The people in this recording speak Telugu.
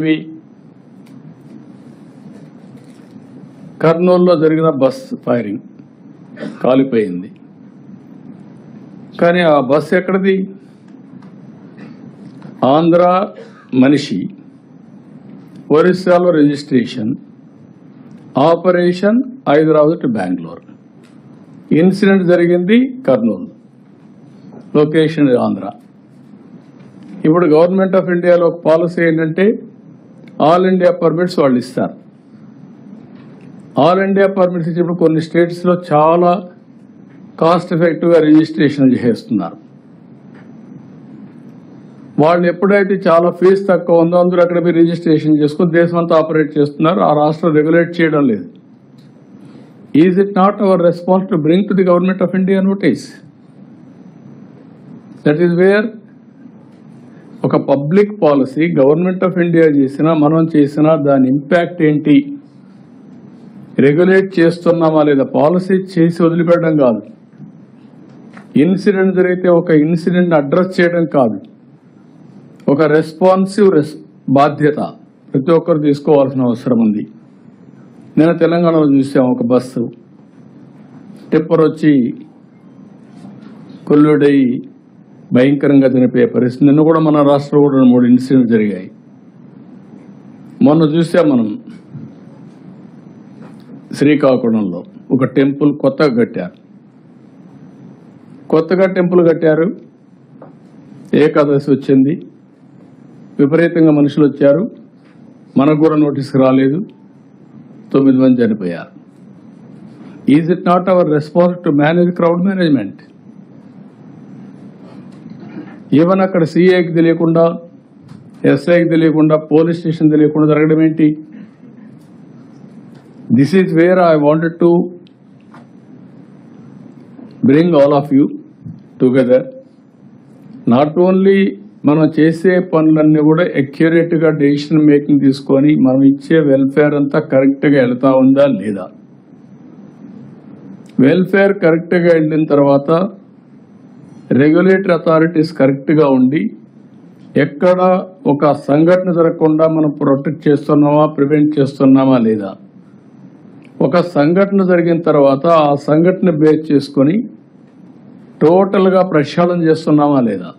ఇవి. కర్నూలులో జరిగిన బస్ ఫైరింగ్ కాలిపోయింది. కానీ ఆ బస్ ఎక్కడిది? ఆంధ్ర మనిషి ఒరిస్సాలో registration operation Hyderabad to Bengaluru. Incident జరిగింది కర్నూలు లొకేషన్ ఆంధ్ర. ఇప్పుడు గవర్నమెంట్ ఆఫ్ ఇండియాలో ఒక పాలసీ ఏంటంటే ఆల్ ఇండియా పర్మిట్స్ వాళ్ళు ఇస్తారు. ఆల్ ఇండియా పర్మిట్స్ ఇచ్చినప్పుడు కొన్ని స్టేట్స్లో చాలా కాస్ట్ ఎఫెక్టివ్గా రిజిస్ట్రేషన్ చేస్తున్నారు. వాళ్ళు ఎప్పుడైతే చాలా ఫీజు తక్కువ ఉందో అందరూ అక్కడ మీరు రిజిస్ట్రేషన్ చేసుకుని దేశం అంతా ఆపరేట్ చేస్తున్నారు. ఆ రాష్ట్రం రెగ్యులేట్ చేయడం లేదు. Is it not our response to bring to the government of India notice that is where ఒక public policy government of India చేసినా మనం చేసినా దాని ఇంపాక్ట్ ఏంటి? రెగ్యులేట్ చేస్తున్నామా లేదా? పాలసీ చేసి వదిలిపెట్టడం కాదు. ఇన్సిడెంట్ జరిగితే ఒక ఇన్సిడెంట్ అడ్రస్ చేయడం కాదు. ఒక రెస్పాన్సివ్ రెస్ బాధ్యత ప్రతి ఒక్కరు తీసుకోవాల్సిన అవసరం ఉంది. నేను తెలంగాణలో చూసాం ఒక బస్సు. టిప్పర్ వచ్చి కొల్లుడై భయంకరంగా చనిపోయే పరిస్థితి. నిన్న కూడా మన రాష్ట్రంలో కూడా మూడు ఇన్సిడెంట్ జరిగాయి. మొన్న చూసాం మనం శ్రీకాకుళంలో ఒక టెంపుల్ కొత్తగా కట్టారు. కొత్తగా టెంపుల్ కట్టారు. ఏకాదశి వచ్చింది. విపరీతంగా మనుషులు వచ్చారు. మనకు కూడా నోటీస్కి రాలేదు. తొమ్మిది మంది చనిపోయారు. Is it not our response to manage crowd management even అక్కడ సీఏకి తెలియకుండా ఎస్ఐకి తెలియకుండా పోలీస్ స్టేషన్ తెలియకుండా జరగడం ఏంటి? This is where I wanted to bring all of you together not only మనం చేసే పనులన్నీ కూడా అక్యురేట్గా డెసిషన్ మేకింగ్ తీసుకొని మనం ఇచ్చే వెల్ఫేర్ అంతా కరెక్ట్గా వెళ్తా ఉందా లేదా? వెల్ఫేర్ కరెక్ట్గా వెళ్ళిన తర్వాత రెగ్యులేటరీ అథారిటీస్ కరెక్ట్గా ఉండి ఎక్కడ ఒక సంఘటన జరగకుండా మనం ప్రొటెక్ట్ చేస్తున్నామా ప్రివెంట్ చేస్తున్నామా లేదా? ఒక సంఘటన జరిగిన తర్వాత ఆ సంఘటన బేస్ చేసుకొని టోటల్గా ప్రక్షాళన చేస్తున్నామా లేదా?